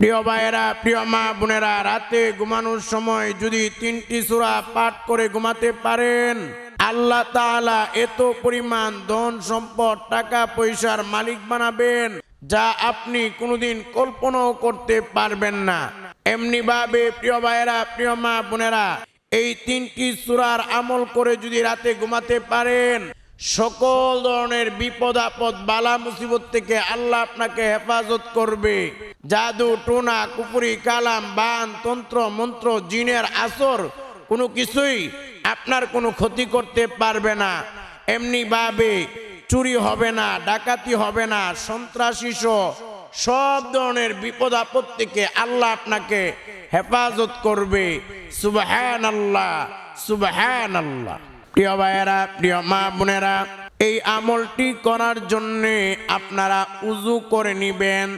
প্রিয় ভাইয়েরা, প্রিয় মা বোনেরা, রাতে ঘুমানোর সময় যদি তিনটি সূরা পাঠ করে ঘুমাতে পারেন, আল্লাহ তাআলা এত পরিমাণ ধন সম্পদ, টাকা পয়সার মালিক বানাবেন যা আপনি কোনোদিন কল্পনাও করতে পারবেন না। এমনি ভাবে, প্রিয় ভাইয়েরা, প্রিয় মা বোনেরা, এই তিনটি সূরার আমল করে যদি রাতে ঘুমাতে পারেন সকল ধরনের বিপদ, আপদ, বালা, মুসিবত থেকে আল্লাহ আপনাকে হেফাজত করবে। জাদু, টোনা, কুপুরি, কালাম, বান, তন্ত্র, মন্ত্র, জিনের আসর, কোনো কিছুই আপনার কোনো ক্ষতি করতে পারবে না। এমনি ভাবে চুরি হবে না, ডাকাতি হবে না, সন্ত্রাসী সব ধরনের বিপদ, আপদ থেকে আল্লাহ আপনাকে হেফাজত করবে। সুবাহান আল্লাহ সুবাহান আল্লাহ প্রিয় ভাইয়েরা, প্রিয় মা বোনেরা, এই আমলটি করার জন্য আপনারা উজু করে নিবেন,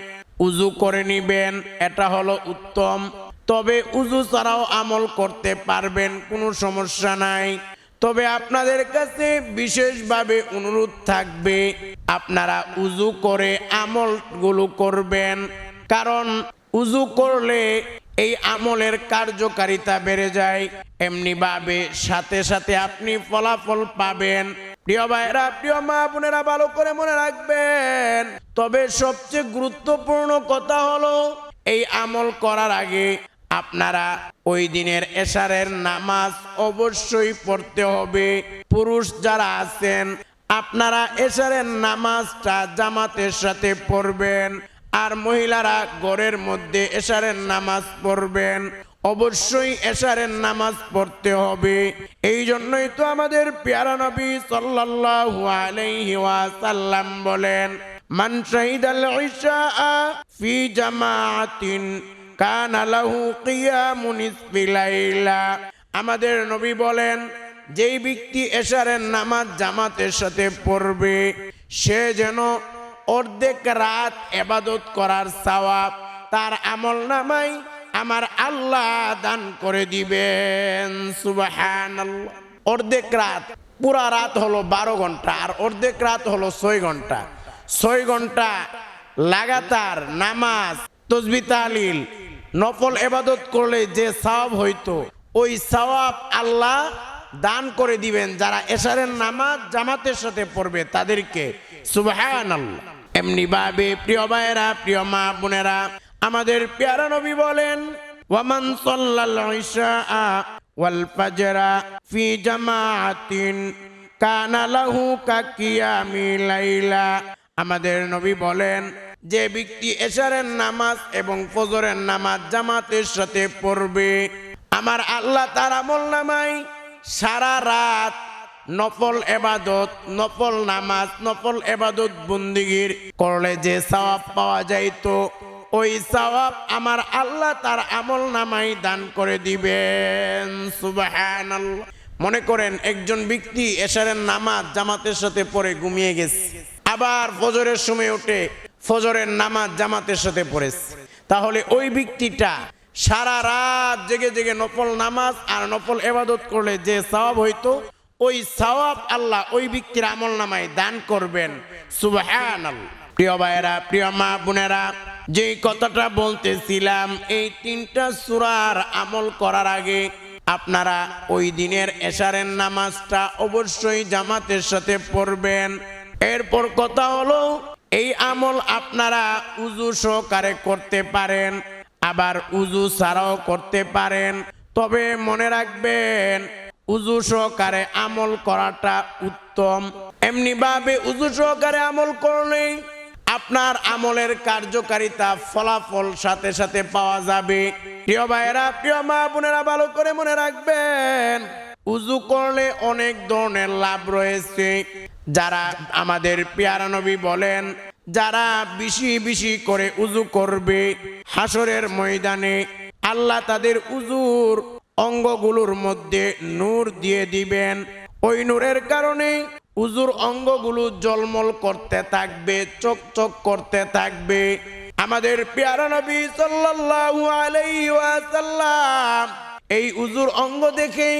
উজু করে নিবেন, এটা হলো উত্তম। তবে উজু ছাড়াও আমল করতে পারবেন, কোনো সমস্যা নাই। তবে আপনাদের কাছে বিশেষভাবে অনুরোধ থাকবে, আপনারা উজু করে আমলগুলো করবেন। কারণ উজু করলে এই আমলের কার্যকারিতা বেড়ে যায়। এমনি ভাবে সাথে সাথে আপনি ফলাফল পাবেন। প্রিয় ভাইরা প্রিয় মা বোনেরা, ভালো করে মনে রাখবেন। তবে সবচেয়ে গুরুত্বপূর্ণ কথা হলো, এই আমল করার আগে আপনারা ওই দিনের এশারের নামাজ অবশ্যই পড়তে হবে। পুরুষ যারা আছেন, আপনারা এশারের নামাজটা জামাতের সাথে পড়বেন। আর মহিলারা ঘরের মধ্যে এশারের নামাজ পড়বেন। অবশ্যই এশারের নামাজ পড়তে হবে। এই জন্যই তো আমাদের পেয়ারা নবী সাল্লাল্লাহু বলেন, মান আমাদের নবী বলেন, যেই ব্যক্তি এশারের নামাজ জামাতের সাথে পড়বে, সে যেন অর্ধেক রাত এবাদত করার সওয়াব, তার আমল নামাই আমার আল্লাহ দান করে দিবেন সুবাহান অর্ধেক রাত, পুরা রাত হলো বারো ঘণ্টা, আর অর্ধেক রাত হলো ছয় ঘণ্টা। ছয় ঘণ্টা লাগাতার নামাজ, তসবি তালিল, নফল এবাদত করলে যে সওয়াব হইতো, ওই সওয়াব আল্লাহ দান করে দিবেন। যারা এশারের নামাজ জামাতের সাথে পড়বে তাদেরকে সুবাহান এমনি ভাবে প্রিয় ভাইয়েরা, প্রিয় মা বোনেরা আমাদের পেয়ারা নবী বলেন, ওয়ামান সাল্লাল ইশা ওয়াল ফাজরা ফি জামাআতিন কানা লাহু কাকিয়ামি লাইলা। আমাদের নবী বলেন, যে ব্যক্তি এশারের নামাজ এবং ফজরের নামাজ জামাতের সাথে পড়বে, আমার আল্লাহ তার আমল নামাই সারা রাত নফল এবাদত, নফল নামাজ, নফল এবাদত বন্দিগির করলে যে সওয়াব পাওয়া যাইতো ওই সওয়াব আমার আল্লাহ তার আমল নামাই দান করে দিবেন। সুবহানাল্লাহ। মনে করেন একজন ব্যক্তি এশারের নামাজ জামাতের সাথে পড়ে ঘুমিয়ে গেছে। আবার ফজরের সময় উঠে ফজরের নামাজ জামাতের সাথে পড়েছে। তাহলে ওই ব্যক্তিটা সারা রাত জেগে জেগে নফল নামাজ আর নফল এবাদত করলে যে সওয়াব হইতো, ওই সওয়াব আল্লাহ ওই ব্যক্তির আমল নামায় দান করবেন। সুবহানাল্লাহ। প্রিয় ভাইয়েরা, প্রিয় মা বোনেরা, যেই কথাটা বলতেছিলাম, এই তিনটা সুরার আমল করার আগে আপনারা ওই দিনের এশারের নামাজটা অবশ্যই জামাতের সাথে পড়বেন। এরপর কথা হলো, এই আমল আপনারা উজু সহকারে করতে পারেন, আবার উজু ছাড়াও করতে পারেন। তবে মনে রাখবেন, উজু সহকারে আমল করাটা উত্তম। এমনি ভাবে উজু সহকারে আমল করলেই আপনার আমলের কার্যকারিতা ফলাফল সাথে সাথে পাওয়া যাবে। প্রিয় ভাইয়েরা, প্রিয় মা বোনেরা, ভালো করে মনে রাখবেন, উজু করলে অনেক ধরনের লাভ রয়েছে। যারা আমাদের পেয়ারা নবী বলেন, যারা বেশি বেশি করে উজু করবে হাসরের ময়দানে, আল্লাহ তাদের উজুর অঙ্গগুলোর মধ্যে নূর দিয়ে দিবেন। ওই নূরের কারণে উজুর অঙ্গগুলো জলমল করতে থাকবে চকচক করতে থাকবে। আমাদের পেয়ারা নবী সাল্লাল্লাহু আলাইহি ওয়াসাল্লাম এই উজুর অঙ্গ দেখে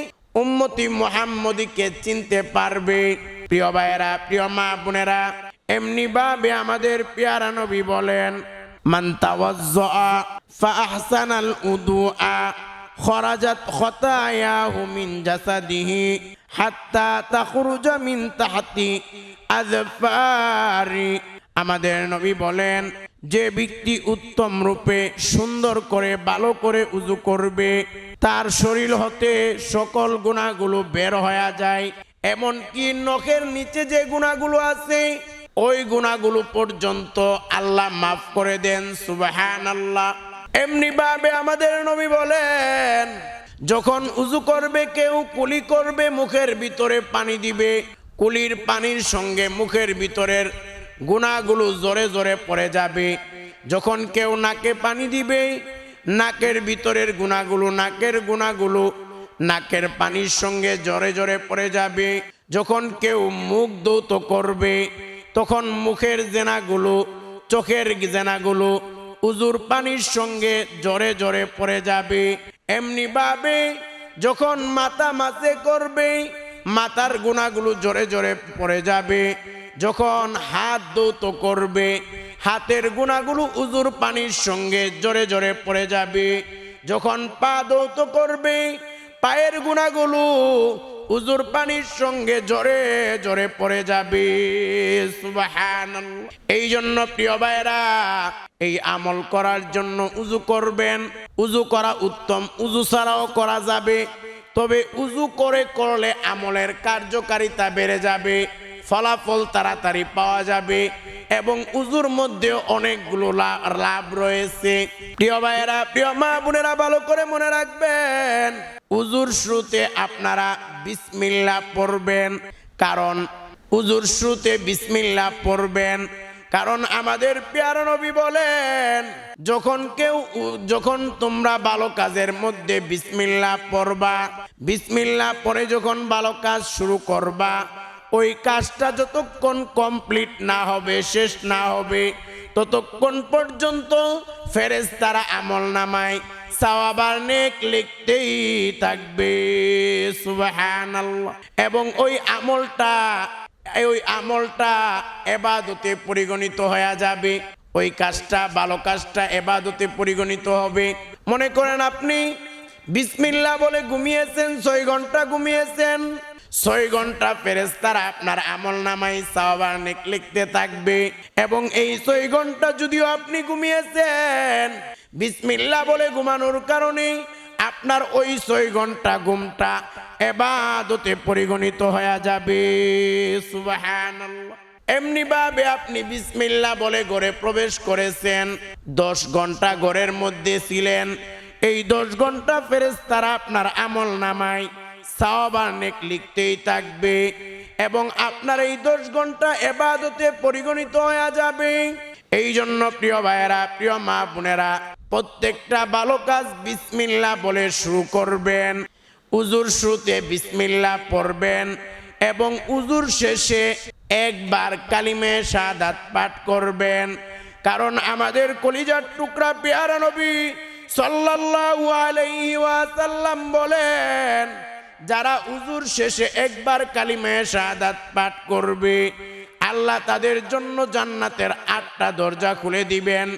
উম্মতি মুহাম্মদীকে চিনতে পারবে। প্রিয় ভাইয়েরা, প্রিয় মা বোনেরা, এমনি ভাবে আমাদের পেয়ারা নবী বলেন, মান তাওয়াজ্জা ফাআহসানাল উদুআ, খরাজাত খতায়াহু মিন জাসাদিহি। হাত্তা তাখরুজা মিন তাহতি আযফারি আমাদের নবী বলেন, যে ব্যক্তি উত্তম রূপে সুন্দর করে, ভালো করে উজু করবে, তার শরীর হতে সকল গুণাগুলো বের হয়ে যায়। এমনকি নখের নিচে যে গুণাগুলো আছে, ওই গুণাগুলো পর্যন্ত আল্লাহ মাফ করে দেন সুবাহান আল্লাহ এমনি ভাবে আমাদের নবী বলেন যখন উজু করবে, কেউ কুলি করবে, মুখের ভিতরে পানি দিবে। কুলির পানির সঙ্গে মুখের ভিতরের গুণাগুলো জোরে জোরে পড়ে যাবে। যখন কেউ নাকে পানি দিবে, নাকের ভিতরের গুণাগুলো, নাকের গুণাগুলো নাকের পানির সঙ্গে জোরে জোরে পড়ে যাবে। যখন কেউ মুখ দৌত করবে, তখন মুখের জেনাগুলো, চোখের জেনাগুলো উজুর পানির সঙ্গে জোরে জোরে পড়ে যাবে। এমনি ভাবে যখন মাথা মাসে করবে, মাথার গুণাগুলো জোরে জোরে পড়ে যাবে। যখন হাত দৌত করবে, হাতের গুণাগুলো উজুর পানির সঙ্গে জোরে জোরে পড়ে যাবে। যখন পা দৌত করবে, পায়ের গুণাগুলো উজুর পানির সঙ্গে জোরে জোরে পড়ে যাবে। এই জন্য প্রিয় ভাইরা এই আমল করার জন্য উজু করবেন। উজু করা উত্তম উজু ছাড়াও করা যাবে। তবে উজু করে করলে আমলের কার্যকারিতা বেড়ে যাবে। ফলাফল তাড়াতাড়ি পাওয়া যাবে এবং উজুর মধ্যে অনেকগুলো লাভ রয়েছে। প্রিয় ভাইয়েরা, প্রিয় মা বোনেরা, ভালো করে মনে রাখবেন, উজুর শুরুতে আপনারা বিসমিল্লা পড়বেন, কারণ উজুর শুরুতে বিসমিল্লা পড়বেন, কারণ আমাদের পেয়ার নবী বলেন, যখন কেউ যখন তোমরা ভালো কাজের মধ্যে বিসমিল্লা পড়বা বিসমিল্লা পরে যখন ভালো কাজ শুরু করবা ওই কাজটা যতক্ষণ কমপ্লিট না হবে, শেষ না হবে, ততক্ষণ পর্যন্ত ফেরেজ তারা আমল নামায় সাওয়াবার নেক লিখতেই থাকবে এবং ওই আমলটা ওই আমলটা এবাদতে পরিগণিত হয়ে যাবে। ওই কাজটা, ভালো কাজটা এবাদতে পরিগণিত হবে। মনে করেন আপনি বিসমিল্লা বলে ঘুমিয়েছেন, ছয় ঘণ্টা ঘুমিয়েছেন ছয় ঘণ্টা ফেরেস্তারা আপনার আমল নামাই সাহবানিক লিখতে থাকবে। এবং এই ছয় ঘণ্টা যদিও আপনি ঘুমিয়েছেন বিসমিল্লা বলে ঘুমানোর কারণে আপনার ওই ছয় ঘণ্টা ঘুমটা এবাদতে পরিগণিত হয়ে যাবে। সুবহানাল্লাহ। এমনি ভাবে আপনি বিসমিল্লা বলে ঘরে প্রবেশ করেছেন, দশ ঘণ্টা ঘরের মধ্যে ছিলেন। এই দশ ঘণ্টা ফেরেস তারা আপনার আমল নামায় সাওয়াবানেক লিখতেই থাকবে। এবং আপনার এই দশ ঘণ্টা এবাদতে পরিগণিত হয়ে যাবে। এই জন্য প্রিয় ভাইয়েরা, প্রিয় মা বোনেরা, প্রত্যেকটা ভালো কাজ বিসমিল্লা বলে শুরু করবেন। উজুর শুরুতে বিসমিল্লা পড়বেন এবং উজুর শেষে একবার কালিমে শাহাদাত পাঠ করবেন। কারণ আমাদের কলিজার টুকরা পেয়ারা নবী সাল্লাল্লাহু আলাইহি ওয়াসাল্লাম বলেন যারা উজুর শেষে একবার কালিমায় শাহাদাত পাঠ করবে, আল্লাহ তাদের জন্য জান্নাতের আটটা দরজা খুলে দিবেন।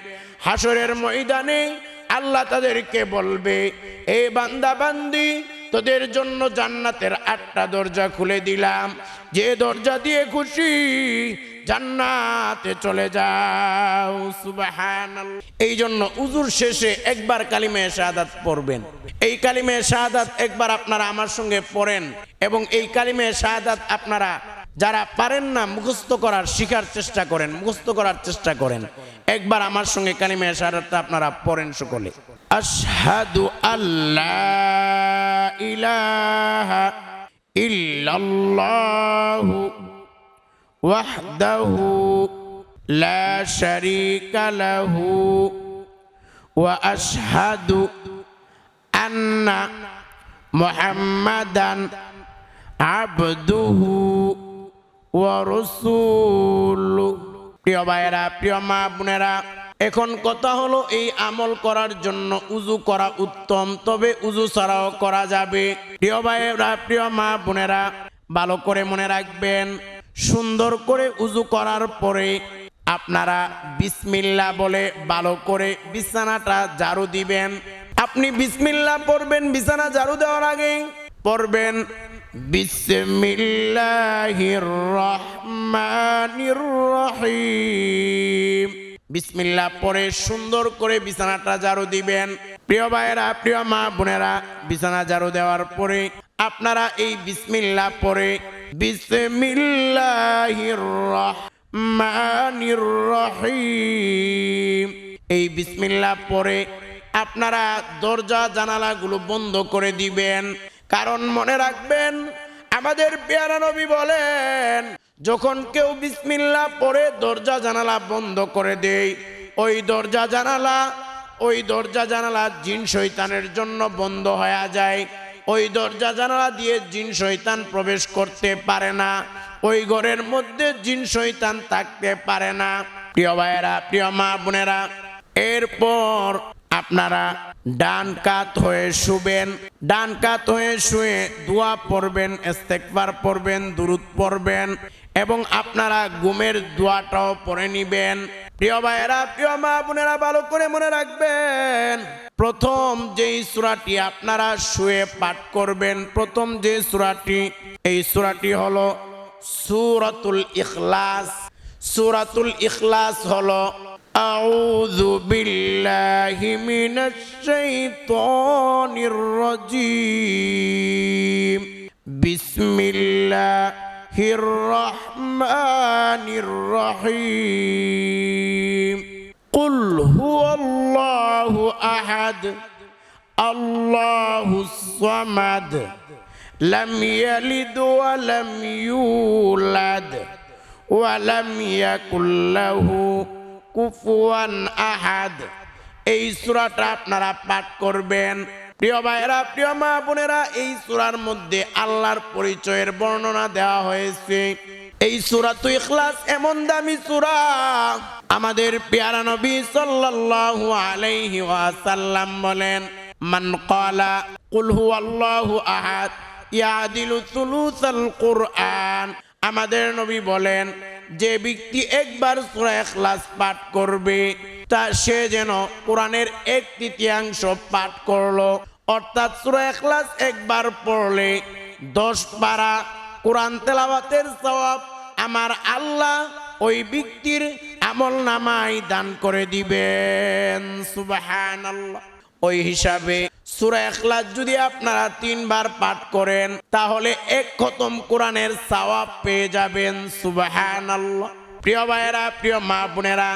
হাসরের ময়দানে আল্লাহ তাদেরকে বলবে, এ বান্দা বান্দি, তোদের জন্য জান্নাতের আটটা দরজা খুলে দিলাম। যে দরজা দিয়ে খুশি জান্নাতে চলে যাও এই জন্য উজুর শেষে একবার কালিমে শাহাদাত পড়বেন। এই কালিমে শাহাদাত একবার আপনারা আমার সঙ্গে পড়েন এবং এই কালিমে শাহাদাত আপনারা যারা পারেন না, মুখস্থ করার শিখার চেষ্টা করেন, মুখস্থ করার চেষ্টা করেন। একবার আমার সঙ্গে কালিমে শাহাদাতটা আপনারা পড়েন সকলে। আশহাদু আল্লাহ ইলাহা ইল্লাল্লাহু وحده لا شريك له واشهد ان محمدا عبده ورسوله প্রিয় ভাইয়েরা প্রিয় মা বোনেরা এখন কথা হলো, এই আমল করার জন্য উজু করা উত্তম, তবে উজু ছাড়াও করা যাবে। প্রিয় ভাইয়েরা, প্রিয় মা বোনেরা, ভালো করে মনে রাখবেন, সুন্দর করে উজু করার পরে আপনারা বিসমিল্লা বলে ভালো করে বিছানাটা ঝাড়ু দিবেন। আপনি বিসমিল্লা পড়বেন, বিছানা ঝাড়ু দেওয়ার আগে পড়বেন, বিসমিল্লাহির রহমানির রহিম। বিসমিল্লা পরে সুন্দর করে বিছানাটা ঝাড়ু দিবেন। প্রিয় ভাইয়েরা, প্রিয় মা বোনেরা, বিছানা ঝাড়ু দেওয়ার পরে আপনারা এই বিসমিল্লা পরে এই বিসমিল্লা পরে আপনারা দরজা, জানালাগুলো বন্ধ করে দিবেন। কারণ মনে রাখবেন, আমাদের পেয়ারা নবী বলেন যখন কেউ বিসমিল্লা পরে দরজা জানালা বন্ধ করে দেয়। ওই দরজা জানালা, ওই দরজা জানালা জিন শৈতানের জন্য বন্ধ হয়ে যায়। ওই দরজা জানালা দিয়ে জিন শৈতান প্রবেশ করতে পারে না। ওই ঘরের মধ্যে জিন শৈতান থাকতে পারে না। প্রিয় ভাইয়েরা, প্রিয় মা বোনেরা, এরপর আপনারা ডান কাত হয়ে শুবেন। ডান কাত হয়ে শুয়ে দোয়া পড়বেন ইস্তেকবার পড়বেন, দুরুদ পড়বেন। এবং আপনারা ঘুমের দোয়াটাও পড়ে নিবেন প্রিয় ভাইয়েরা প্রিয় মা বোনেরা ভালো করে মনে রাখবেন প্রথম যেই সূরাটি আপনারা শুয়ে পাঠ করবেন প্রথম যে সূরাটি এই সূরাটি হলো সূরাতুল ইখলাস সূরাতুল ইখলাস হলো أعوذ بالله من الشيطان الرجيم بسم الله الرحمن الرحيم قل هو الله أحد الله الصمد لم يلد ولم يولد ولم يكن له কুফুয়ান আহাদ এই সূরাটা আপনারা পাঠ করবেন প্রিয় ভাইরা প্রিয় মা বোনেরা, এই সূরার মধ্যে আল্লাহর পরিচয়ের বর্ণনা দেওয়া হয়েছে। এই সূরাতুল ইখলাস এমন দামি সূরা। আমাদের পেয়ারা নবী সাল্লাল্লাহু আলাইহি ওয়াসাল্লাম বলেন, মান ক্বালা কুল হুয়াল্লাহু আহাদ, ইয়াদিলু সুলুসাল কুরআন। আমাদের নবী বলেন যে ব্যক্তি একবার সূরা ইখলাস পাঠ করবে, তা সে যেন কোরআনের এক তৃতীয়াংশ পাঠ করল। অর্থাৎ সূরা ইখলাস একবার পড়লে দশ পারা কোরআন তেলাওয়াতের সওয়াব আমার আল্লাহ ওই ব্যক্তির আমল নামাই দান করে দিবেন। সুবহানাল্লাহ। ওই হিসাবে সূরা ইখলাস যদি আপনারা তিনবার পাঠ করেন, তাহলে এক খতম কোরআনের সওয়াব পেয়ে যাবেন। সুবহানাল্লাহ। প্রিয় ভাইয়েরা, প্রিয় মা বোনেরা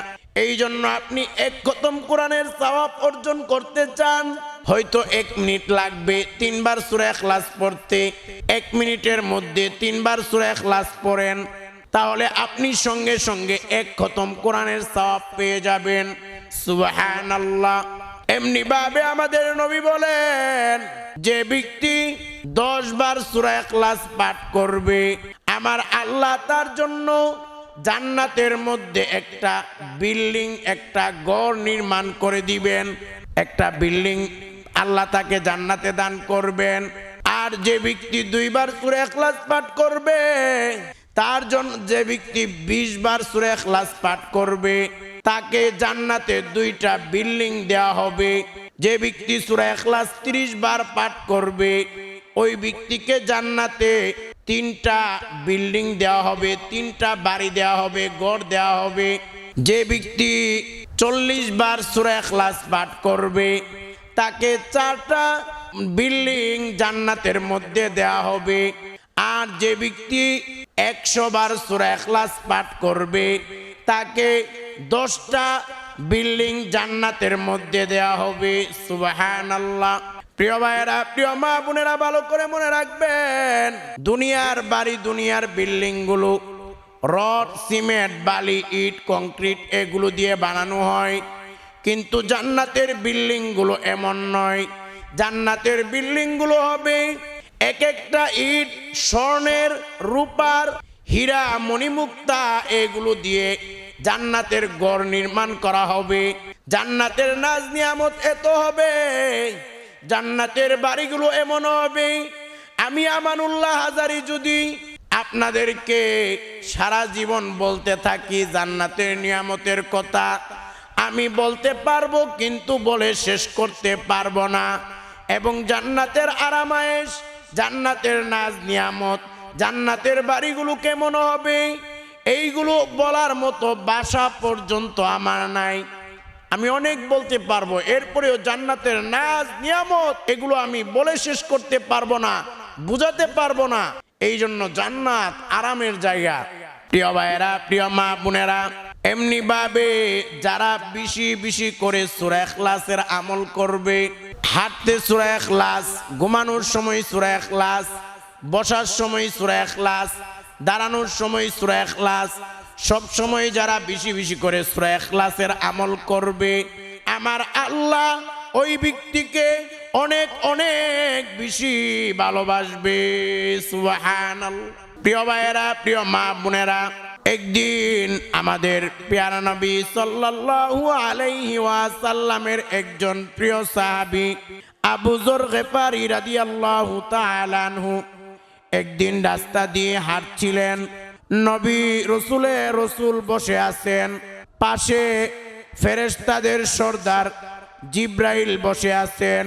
এই জন্য আপনি এক খতম কোরআনের সওয়াব অর্জন করতে চান, হয়তো এক মিনিট লাগবে তিনবার সূরা ইখলাস পড়তে। এক মিনিটের মধ্যে তিনবার সূরা ইখলাস পড়েন, তাহলে আপনি সঙ্গে সঙ্গে এক খতম কোরআনের সওয়াব পেয়ে যাবেন। সুবহানাল্লাহ। এমনি ভাবে আমাদের নবী বলেন, যে ব্যক্তি দশ বার সূরা ইখলাস পাঠ করবে, আমার আল্লাহ তার জন্য জান্নাতের মধ্যে একটা বিল্ডিং, একটা গড় নির্মাণ করে দিবেন। একটা বিল্ডিং আল্লাহ তাকে জান্নাতে দান করবেন। আর যে ব্যক্তি দুইবার সূরা ইখলাস পাঠ করবে, তার জন্য যে ব্যক্তি বিশ বার সূরা ইখলাস পাঠ করবে তাকে জান্নাতে দুইটা বিল্ডিং দেওয়া হবে। যে ব্যক্তি সূরা ইখলাস 30 বার পাঠ করবে, ওই ব্যক্তিকে জান্নাতে তিনটা বিল্ডিং দেওয়া হবে, তিনটা বাড়ি দেওয়া হবে গড় দেওয়া হবে। যে ব্যক্তি চল্লিশ বার সূরা ইখলাস পাঠ করবে, তাকে চারটা বিল্ডিং জান্নাতের মধ্যে দেওয়া হবে। আর যে ব্যক্তি একশো বার সূরা ইখলাস পাঠ করবে তাকে দশটা বিল্ডিং জান্নাতের মধ্যে দেওয়া হবে, সুবহানাল্লাহ। প্রিয় ভাইয়েরা, প্রিয় মা বোনেরা, ভালো করে মনে রাখবেন, দুনিয়ার বাড়ি, দুনিয়ার বিল্ডিংগুলো রড, সিমেন্ট, বালি, ইট, কংক্রিট, এগুলো দিয়ে বানানো হয়। কিন্তু জান্নাতের বিল্ডিংগুলো এমন নয়। জান্নাতের বিল্ডিংগুলো হবে এক একটা ইট, স্বর্ণের, রূপার হীরা, মণিমুক্তা এগুলো দিয়ে জান্নাতের গড় নির্মাণ করা হবে। জান্নাতের নাজ নিয়ামত এত হবে, জান্নাতের বাড়িগুলো এমন হবে। আমি আমানুল্লাহ হাজারি যদি আপনাদেরকে সারা জীবন বলতে থাকি জান্নাতের নিয়ামতের কথা, আমি বলতে পারব কিন্তু বলে শেষ করতে পারব না। এবং জান্নাতের আরামায়েশ, জান্নাতের নাজ নিয়ামত জান্নাতের বাড়িগুলো কেমন হবে? এইগুলো বলার মতো বাসা পর্যন্ত আমার নাই। আমি অনেক বলতে পারব, এরপরেও জান্নাতের নাজ, নিয়ামত, এগুলো আমি বলে শেষ করতে পারব না, বুঝাতে পারব না। এই জন্য জান্নাত আরামের জায়গা। প্রিয় ভাইয়েরা, প্রিয় মা বোনেরা এমনি ভাবে যারা বেশি বেশি করে সুরা ক্লাসের আমল করবে, হাঁটতে সুরা ক্লাস ঘুমানোর সময় সুরা ক্লাস বসার সময় সুরা ক্লাস দাঁড়ানোর সময় সুরা ক্লাস সব সময় যারা বেশি বেশি করে সুরা ক্লাসের আমল করবে, আমার আল্লাহ ওই ব্যক্তিকে অনেক অনেক বেশি ভালোবাসবে প্রিয় ভাইয়েরা, প্রিয় মা বোনেরা, একদিন আমাদের পেয়ারা নবী সাল্লাল্লাহু আলাইহি ওয়াসাল্লামের একজন প্রিয় সাহাবী, আবু যর গেফারি রাদিয়াল্লাহু তাআলা আনহু একদিন রাস্তা দিয়ে হাঁটছিলেন। নবী রসুলে রসুল বসে আছেন। পাশে ফেরেস্তাদের সর্দার জিব্রাইল বসে আছেন।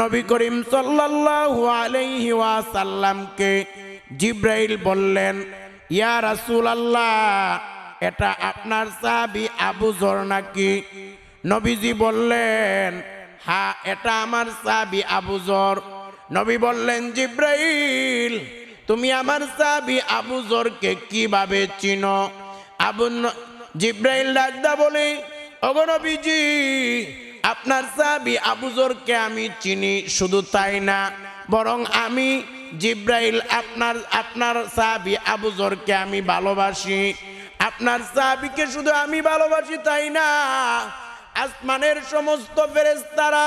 নবী করিম সাল্লাল্লাহু জিব্রাইল বললেন, ইয়া রাসূল আল্লাহ এটা আপনার সাহাবী আবু জর নাকি? নবীজি বললেন হ্যাঁ এটা আমার সাহাবী আবু জর। নবী বললেন, জিব্রাইল, তুমি আমার সাহাবী আবু জরকে কীভাবে চিনো? আবু জিব্রাইল ডাকদা বলে অগনবীজি আপনার সাহাবী আবু জরকে আমি চিনি শুধু তাই না, বরং আমি জিব্রাইল, আপনার আপনার সাহাবী আবু জরকে আমি ভালোবাসি। আপনার সাহাবীকে শুধু আমি ভালোবাসি তাই না, আসমানের সমস্ত ফেরেশতারা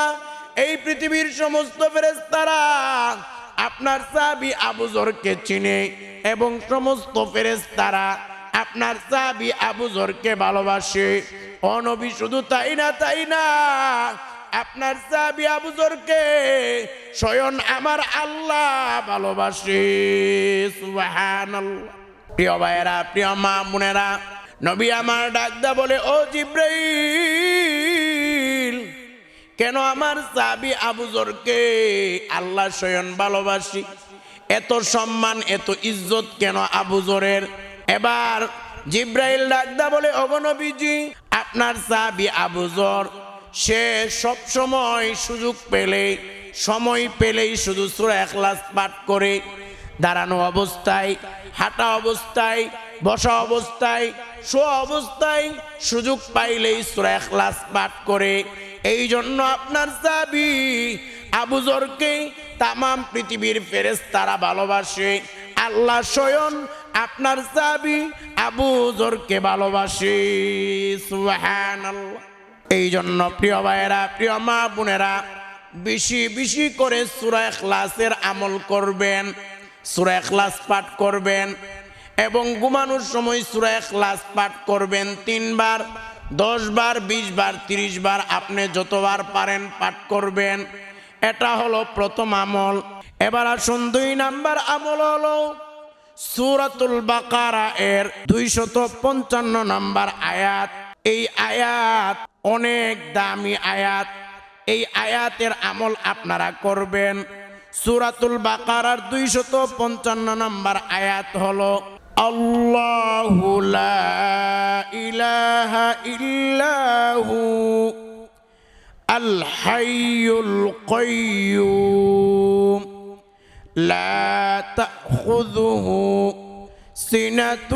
এই পৃথিবীর সমস্ত ফেরেশতারা আপনার সাহাবী আবু জরকে চিনে এবং সমস্ত ফেরেশতারা আপনার সাহাবী আবু জরকে ভালোবাসে। অনবী শুধু তাই না তাই না? আপনার সাহাবী আবু জরকে স্বয়ং আমার আল্লাহ ভালোবাসে। প্রিয় ভাইয়েরা, প্রিয় মা বোনেরা, নবী আমার ডাকদা বলে, ও জিব্রাইল! কেন আমার সাবি আবুজরকে আল্লাহ স্বয়ং ভালোবাসি? এত সম্মান, এত ইজ্জত কেন আবুজরের এবার জিব্রাইল ডাকদা বলে অগনবীজি আপনার সাবি আবুজর সে সব সময় সুযোগ পেলে, সময় পেলেই শুধু সুরা এখলাস পাঠ করে। দাঁড়ানো অবস্থায়, হাঁটা অবস্থায়, বসা অবস্থায়, শোয়া অবস্থায় সুযোগ পাইলেই সুরা এখলাস পাঠ করে। এই জন্য আপনার সাবি আবুজরকে তামাম পৃথিবীর ফেরেস তারা ভালোবাসে। আল্লাহ স্বয়ং আপনার সাবি আবুজরকে ভালোবাসে। এই জন্য প্রিয় ভাইয়েরা, প্রিয় মা বোনেরা, বেশি বেশি করে সুরা ক্লাসের আমল করবেন, সুরা এখলাস পাঠ করবেন এবং ঘুমানোর সময় সুরা এখলাস পাঠ করবেন তিনবার। দশ বার, বিশ বার, তিরিশ বার আপনি যতবার পারেন পাঠ করবেন। এটা হলো প্রথম আমল। এবার আসুন দুই নাম্বার আমল হলো সুরাতুল বাকারা এর দুইশত পঞ্চান্ন নাম্বার আয়াত। এই আয়াত অনেক দামি আয়াত। এই আয়াতের আমল আপনারা করবেন। সুরাতুল বাকারার দুইশত পঞ্চান্ন নাম্বার আয়াত হলো الله لا إله إلا هو الحي القيوم لا تأخذه سنة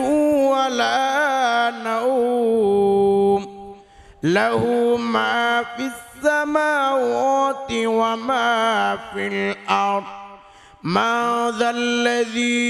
ولا نوم له ما في السماوات وما في الأرض ما ذا الذي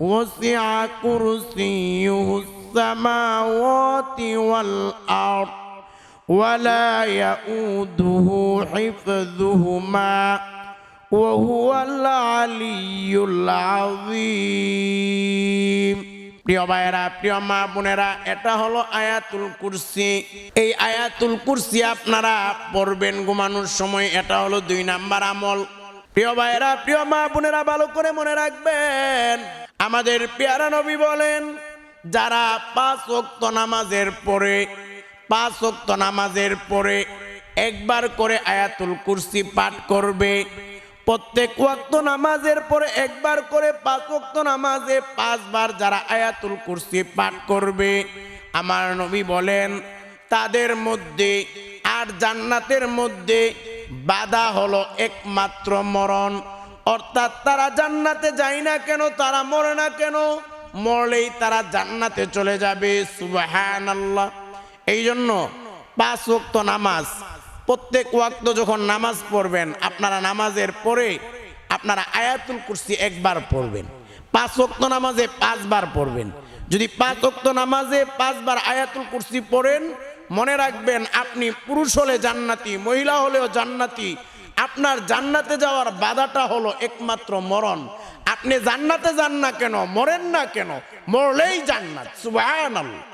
وسع كرسيه السماوات والأرض ولا يؤوده حفظهما وهو العلي العظيم প্রিয় ভাইয়েরা প্রিয় মা বোনেরা এটা হলো আয়াতুল কুরসি এই আয়াতুল কুরসি আপনারা পড়বেন ঘুমানোর সময় এটা হলো দুই নাম্বার আমল প্রিয় ভাইয়েরা প্রিয় মা বোনেরা ভালো করে মনে রাখবেন আমাদের পেয়ারা নবী বলেন, যারা পাঁচ ওক্ত নামাজের পরে, পাঁচ ওক্ত নামাজের পরে একবার করে আয়াতুল কুরসি পাঠ করবে, প্রত্যেক ওয়াক্ত নামাজের পরে একবার করে পাঁচ ওয়াক্ত নামাজে পাঁচবার যারা আয়াতুল কুরসি পাঠ করবে, আমার নবী বলেন, তাদের মধ্যে আর জান্নাতের মধ্যে বাধা হলো একমাত্র মরণ। অর্থাৎ তারা জান্নাতে যায় না কেন, তারা মরে না কেন? মরলেই তারা জান্নাতে চলে যাবে সুবাহান আল্লাহ এই জন্য পাঁচ ওয়াক্ত নামাজ, প্রত্যেক ওয়াক্ত যখন নামাজ পড়বেন, আপনারা নামাজের পরে আপনারা আয়াতুল কুরসি একবার পড়বেন। পাঁচ ওয়াক্ত নামাজে পাঁচবার পড়বেন। যদি পাঁচ ওয়াক্ত নামাজে পাঁচবার আয়াতুল কুরসি পড়েন, মনে রাখবেন আপনি পুরুষ হলে জান্নাতি, মহিলা হলেও জান্নাতি আপনার জান্নাতে যাওয়ার বাধাটা হলো একমাত্র মরণ। আপনি জান্নাতে যান না কেন? মরেন না কেন? মরলেই জান্নাত।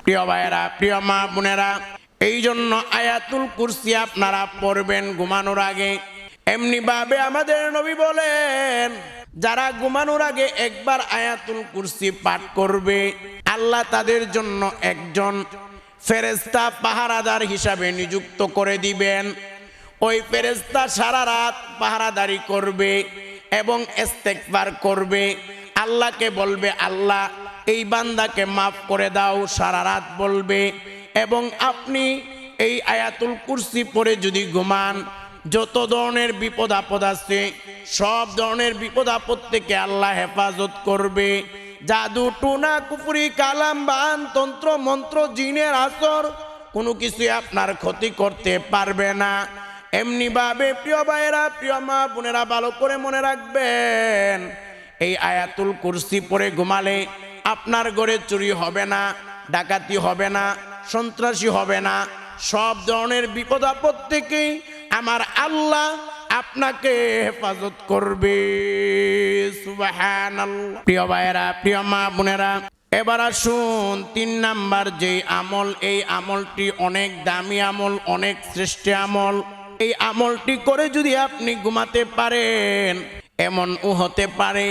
প্রিয় ভাইয়েরা, প্রিয় মা বোনেরা এই জন্য আয়াতুল কুরসি আপনারা পড়বেন ঘুমানোর আগে। এমনি ভাবে আমাদের নবী বলেন, যারা ঘুমানোর আগে একবার আয়াতুল কুরসি পাঠ করবে, আল্লাহ তাদের জন্য একজন ফেরেস্তা পাহারাদার হিসাবে নিযুক্ত করে দিবেন। ওই ফেরেস্তা সারা রাত পাহারাদারি করবে এবং ইস্তেকবার করবে। আল্লাহকে বলবে, আল্লাহ, এই বান্দাকে মাফ করে দাও সারা রাত বলবে। এবং আপনি এই আয়াতুল কুরসি পরে যদি ঘুমান, যত ধরনের বিপদ আপদ আছে, সব ধরনের বিপদ আপদ থেকে আল্লাহ হেফাজত করবে। জাদু, টুনা কুপুরি কালাম, বান, তন্ত্র, মন্ত্র, জিনের আসর, কোনো কিছুই আপনার ক্ষতি করতে পারবে না। এমনি ভাবে প্রিয় ভাইয়েরা, প্রিয় মা বোনেরা ভালো করে মনে রাখবেন, এই আয়াতুল কুরসি পরে ঘুমালে আপনার ঘরে চুরি হবে না, ডাকাতি হবে না, সন্ত্রাসী হবে না, সব ধরনের বিপদ আপদ থেকে আমার আল্লাহ আপনাকে হেফাজত করবে। প্রিয় ভাইয়েরা, প্রিয় মা বোনেরা, এবার আসুন তিন নাম্বার যে আমল, এই আমলটি অনেক দামি আমল, অনেক শ্রেষ্ঠ আমল। এই আমলটি করে যদি আপনি ঘুমাতে পারেন, এমন ও হতে পারে।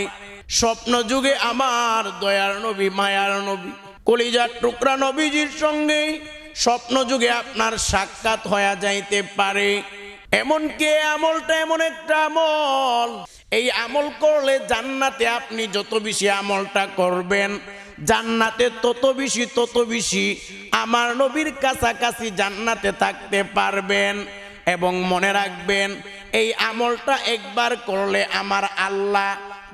স্বপ্ন যুগে আমার দয়ার নবী, মায়ার নবী, কলিজার টুকরা নবীজির সঙ্গে স্বপ্ন যুগে আপনার সাক্ষাৎ হয়ে যাইতে পারে। এমনকি এই আমলটা এমন একটা আমল, এই আমল করলে জান্নাতে আপনি যত বেশি আমলটা করবেন, জান্নাতে তত বেশি তত বেশি আমার নবীর কাছাকাছি জান্নাতে থাকতে পারবেন। এবং মনে রাখবেন, এই আমলটা একবার করলে আমার আল্লাহ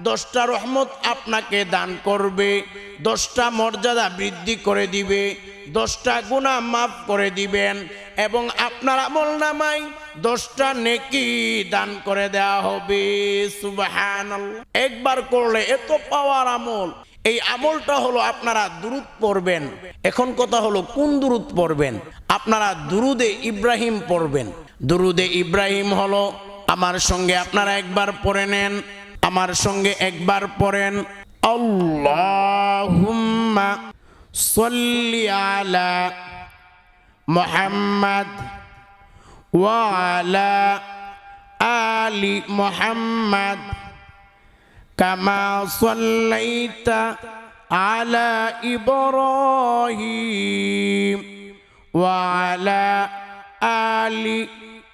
দশটা রহমত আপনাকে দান করবে, দশটা মর্যাদা বৃদ্ধি করে দিবে, দশটা গুণা মাফ করে দিবেন এবং আপনার আমল নামাই দশটা নেকি দান করে দেওয়া হবে। সুবাহান একবার করলে এত পাওয়ার আমল। এই আমলটা হলো আপনারা দুরুদ পড়বেন। এখন কথা হলো, কোন দুরুদ পড়বেন? আপনারা দুরুদে ইব্রাহিম পড়বেন। দুরুদে ইব্রাহিম হলো, আমার সঙ্গে আপনারা একবার পড়ে নেন, আমার সঙ্গে একবার পড়েন। মুহাম্মাদ ওয়া আলি মুহাম্মাদ কামা সাল্লাইতা আলা ইব্রাহিম ওয়া আলা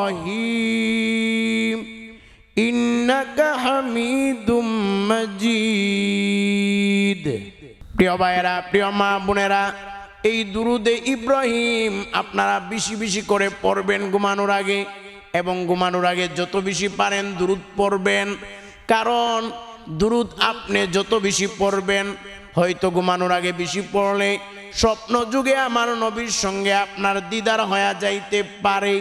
إبراهيم إنك حميد মজিদ প্রিয় ভাইয়েরা প্রিয় মা বোনেরা এই দুরুদে ইব্রাহিম আপনারা বেশি বেশি করে পড়বেন ঘুমানোর আগে এবং ঘুমানোর আগে যত বেশি পারেন দুরুদ পড়বেন কারণ দুরুদ আপনি যত বেশি পড়বেন হয়তো ঘুমানোর আগে বেশি পড়লে স্বপ্ন যুগে আমার নবীর সঙ্গে আপনার দিদার হয়ে যাইতে পারে।